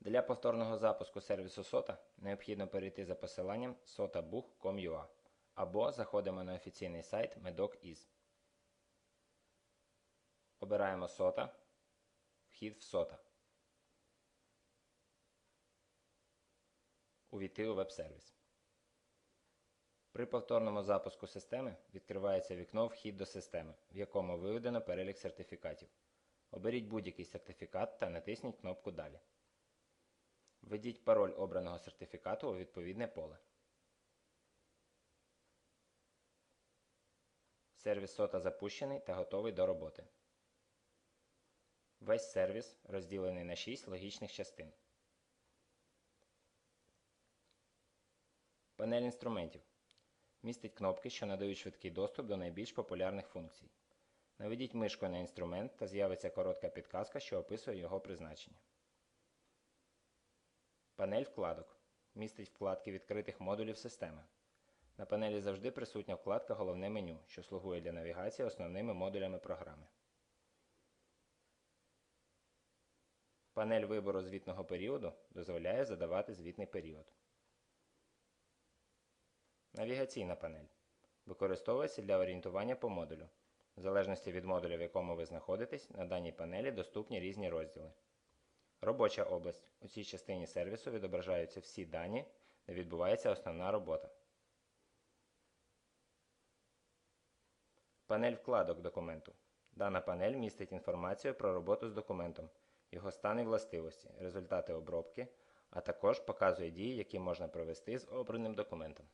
Для повторного запуску сервісу SOTA необхідно перейти за посиланням sotabook.com.ua або заходимо на офіційний сайт medoc.is. Обираємо SOTA, вхід в SOTA. Увійти у веб-сервіс. При повторному запуску системи відкривається вікно Вхід до системи, в якому виведено перелік сертифікатів. Оберіть будь-який сертифікат та натисніть кнопку Далі. Введіть пароль обраного сертифікату у відповідне поле. Сервіс SOTA запущений та готовий до роботи. Весь сервіс розділений на 6 логічних частин. Панель інструментів містить кнопки, що надають швидкий доступ до найбільш популярних функцій. Наведіть мишкою на інструмент та з'явиться коротка підказка, що описує його призначення. Панель вкладок містить вкладки відкритих модулів системи. На панелі завжди присутня вкладка Головне меню, що слугує для навігації основними модулями програми. Панель вибору звітного періоду дозволяє задавати звітний період. Навігаційна панель використовується для орієнтування по модулю. В залежності від модуля, в якому ви знаходитесь, на даній панелі доступні різні розділи. Робоча область. У цій частині сервісу відображаються всі дані, де відбувається основна робота. Панель вкладок документу. Дана панель містить інформацію про роботу з документом, його стан і властивості, результати обробки, а також показує дії, які можна провести з обраним документом.